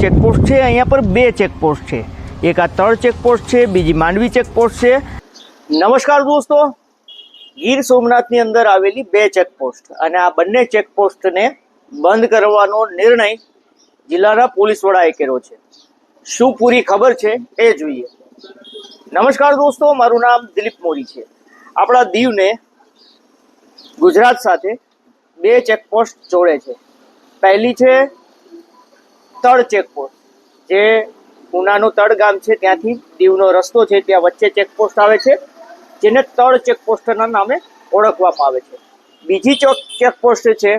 Checkpost છે, અહીંયા પર બે ચેકપોસ્ટ છે. એક આ તળ ચેકપોસ્ટ છે, બીજી માંડવી ચેકપોસ્ટ છે. નમસ્કાર દોસ્તો. ગીર સોમનાથની અંદર આવેલી બે ચેકપોસ્ટ અને આ બંને ચેકપોસ્ટને બંધ કરવાનો નિર્ણય જિલ્લાના પોલીસ વડાએ કર્યો છે. શું પૂરી ખબર છે એ જોઈએ. નમસ્કાર દોસ્તો, મારું નામ દિલીપ મોરી છે. આપણા દીવને ગુજરાત સાથે બે ચેકપોસ્ટ જોડે છે. પહેલી છે તળ ચેકપોસ્ટ જે ઉનાનું તળ ગામ છે ત્યાંથી દીવનો રસ્તો છે ત્યાં વચ્ચે ચેકપોસ્ટ આવે છે, જેને તળ ચેકપોસ્ટના નામે ઓળખવામાં આવે છે. બીજી ચોક ચેકપોસ્ટ છે,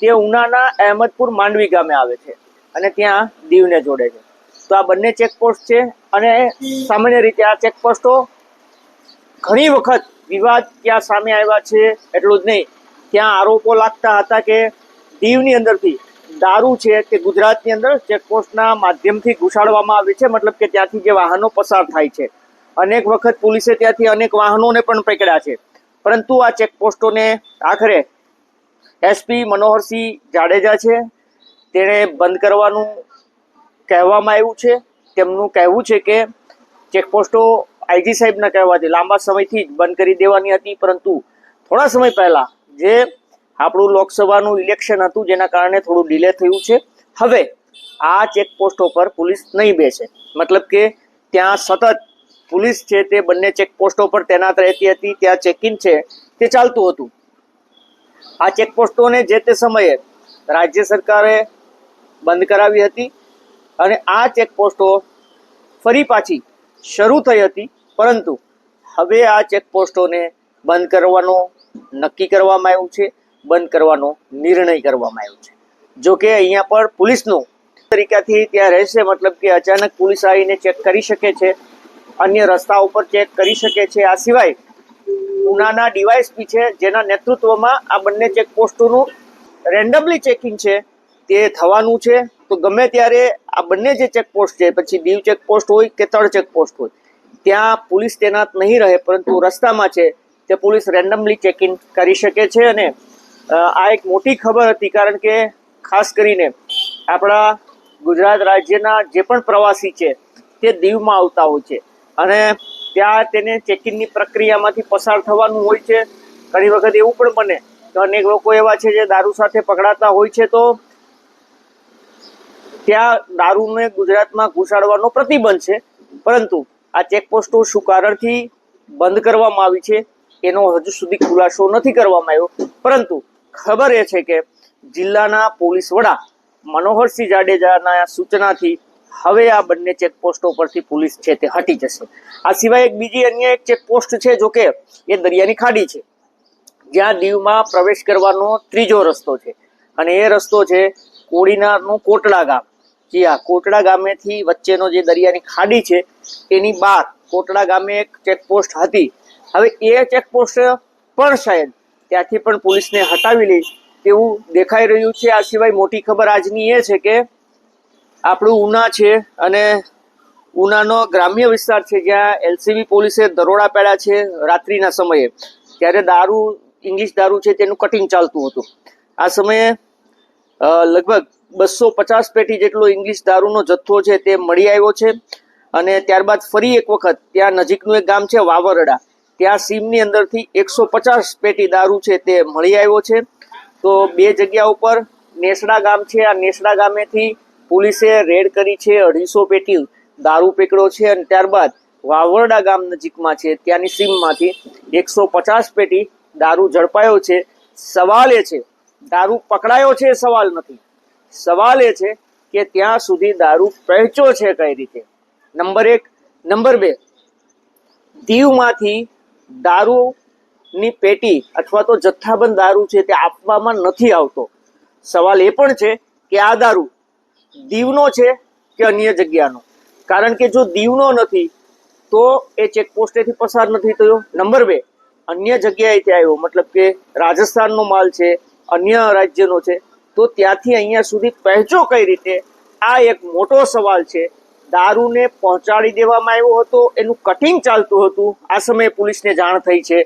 તે ઉનાના અહેમદપુર માંડવી ગામે આવે છે અને ત્યાં દીવને જોડે છે. તો આ બંને ચેકપોસ્ટ છે અને સામાન્ય રીતે આ ચેકપોસ્ટો ઘણી વખત વિવાદ ત્યાં સામે આવ્યા છે, એટલું જ નહીં. ત્યાં આરોપો લાગતા હતા કે દીવની અંદરથી દારૂ છે તે ગુજરાતની અંદર ચેકપોસ્ટના માધ્યમથી ઘુસાડવામાં આવે છે, મતલબ કે ત્યાંથી જે વાહનો પસાર થાય છે. અનેક વખત પોલીસે ત્યાંથી અનેક વાહનોને પણ પકડ્યા છે. પરંતુ આ ચેકપોસ્ટોને આખરે એસપી મનોહરસિંહ જાડેજા છે. તેણે બંધ કરવાનું કહેવામાં આવ્યું છે. તેમનું કહેવું છે કે ચેકપોસ્ટો આઈજી સાહેબના કહેવાથી લાંબા સમયથી જ બંધ કરી દેવાની હતી, પરંતુ થોડા સમય પહેલાં જે આપણું લોકસભાનું ઇલેક્શન હતું, જેના કારણે થોડું ડિલે થયું છે. હવે આ ચેકપોસ્ટો પર પોલીસ નહીં બેસે. મતલબ કે ત્યાં સતત પોલીસ છે તે બંને ચેકપોસ્ટો પર તૈનાત રહેતી હતી, ત્યાં ચેકિંગ છે તે ચાલતું હતું. આ ચેકપોસ્ટોને જે તે સમયે રાજ્ય સરકારે બંધ કરાવી હતી અને આ ચેકપોસ્ટો ફરી પાછી શરૂ થઈ હતી, પરંતુ હવે આ ચેકપોસ્ટોને બંધ કરવાનો નક્કી કરવામાં આવ્યું છે. બંધ કરવાનો નિર્ણય કરવામાં આવ્યો છે. જો કે અહીંયા પર પોલીસનું તરીકાથી ત્યાં રહેશે, મતલબ કે અચાનક પોલીસ આવીને ચેક કરી શકે છે, અન્ય રસ્તા ઉપર ચેક કરી શકે છે. આ સિવાય ઉનાના ડીવાયસપી છે, જેના નેતૃત્વમાં આ બંને ચેકપોસ્ટોનું રેન્ડમલી ચેકિંગ છે, તે થવાનું છે. તો ગમે ત્યારે આ બંને જે ચેકપોસ્ટ છે, પછી દીવ ચેકપોસ્ટ હોય કે તળ ચેકપોસ્ટ હોય, ત્યાં પોલીસ તૈનાત નહીં રહે, પરંતુ રસ્તામાં છે, તે પોલીસ રેન્ડમલી ચેકિંગ કરી શકે છે અને આ એક મોટી ખબર હતી, કારણ કે ખાસ કરીને આપણા ગુજરાત રાજ્યના જે પણ પ્રવાસી છે, તે દીવમાં આવતા હોય છે. અને ત્યાં તેને ચેકિંગની પ્રક્રિયામાંથી પસાર થવાનું હોય છે. ઘણી વખત એવું પણ બને કે અનેક લોકો એવા છે જે દારૂ સાથે પકડાતા હોય છે તો ત્યાં દારૂને ગુજરાતમાં ઘુસાડવાનો પ્રતિબંધ છે. પરંતુ આ ચેકપોસ્ટો શું કારણથી બંધ કરવામાં આવી છે. એનો હજુ સુધી ખુલાસો નથી કરવામાં આવ્યો. પરંતુ ખબર એ છે કે જિલ્લાના પોલીસ વડા મનોહરસિંહ જાડેજાના સૂચનાથી હવે આ બંને ચેકપોસ્ટો પરથી પોલીસ છે તે હટી જશે. આ સિવાય એક બીજી અન્ય એક ચેકપોસ્ટ છે જો કે એ દરિયાની ખાડી છે. જ્યાં દીવમાં પ્રવેશ કરવાનો ત્રીજો રસ્તો છે. અને એ રસ્તો છે કોડીનારનું કોટડા ગામ. જી હા, કોટડા ગામેથી વચ્ચેનો જે દરિયાની ખાડી છે, એની બહાર કોટડા ગામે એક ચેકપોસ્ટ હતી. હવે એ ચેકપોસ્ટ પણ શાયદ ત્યાંથી પણ પોલીસને હટાવી લે તેવું દેખાઈ રહ્યું છે. આ સિવાય મોટી ખબર આજની એ છે કે આપણું ઉના છે અને ઉનાનો ગ્રામ્ય વિસ્તાર છે જ્યાં એલસીબી પોલીસે દરોડા પાડ્યા છે રાત્રિના સમયે. ત્યારે દારૂ, ઇંગ્લિશ દારૂ છે તેનું કટિંગ ચાલતું હતું. આ સમયે લગભગ બસો પચાસ પેટી જેટલો ઇંગ્લિશ દારૂનો જથ્થો છે તે મળી આવ્યો છે અને ત્યારબાદ ફરી એક વખત ત્યાં નજીકનું એક ગામ છે વાવરડા. ત્યાં સીમની અંદરથી એકસો પચાસ પેટી દારૂ છે તે મળી આવ્યો છે. તો બે જગ્યા ઉપર નેસડા ગામ છે. આ નેસડા ગામેથી પોલીસે રેડ કરી છે. અઢીસો પેટી દારૂ પકડ્યો છે અને ત્યારબાદ વાવરડા ગામ નજીકમાં છે. ત્યાંની સીમમાંથી એકસો પચાસ પેટી દારૂ ઝડપાયો છે. સવાલ એ છે, દારૂ પકડાયો છે સવાલ નથી. સવાલ એ છે કે ત્યાં સુધી દારૂ પહોંચ્યો છે કઈ રીતે? નંબર એક. નંબર બે. દીવમાંથી દારૂની પેટી અથવા તો જથ્થાબંધ દારૂ છે તે આપવામાં નથી આવતો. સવાલ એ પણ છે કે આ દારૂ દીવનો છે કે અન્ય જગ્યાનો? કારણ કે જો દીવનો નથી, તો એ ચેકપોસ્ટેથી પસાર નથી થયો. નંબર બે, અન્ય જગ્યાએથી આવ્યો, મતલબ કે રાજસ્થાનનો માલ છે, અન્ય રાજ્યનો છે, તો ત્યાંથી અહીંયા સુધી પહેંચો કઈ રીતે? આ એક મોટો સવાલ છે દારૂને પહોંચાડી દેવામાં આવ્યો હતો, એનું કટિંગ ચાલતું હતું. આ સમયે પોલીસને જાણ થઈ છે.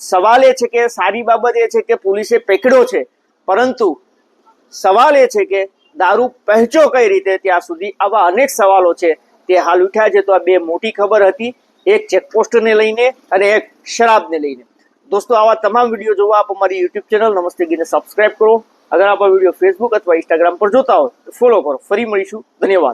સવાલ એ છે કે સારી બાબત એ છે કે પોલીસે પકડ્યો છે, પરંતુ સવાલ એ છે કે દારૂ પહેંચો કઈ રીતે? ત્યાં સુધી આવા અનેક સવાલો છે. તે હાલ ઉઠ્યા છે તો આ બે મોટી ખબર હતી. એક ચેકપોસ્ટને લઈને અને એક શરાબને લઈને. દોસ્તો, આવા તમામ વીડિયો જોવા આપ અમારી યુટ્યુબ ચેનલ નમસ્તે ગીને સબસ્ક્રાઇબ કરો. અગર આપ આ વીડિયો ફેસબુક અથવા ઇન્સ્ટાગ્રામ પર જોતા હો તો ફોલો કરો. ફરી મળીશું. ધન્યવાદ.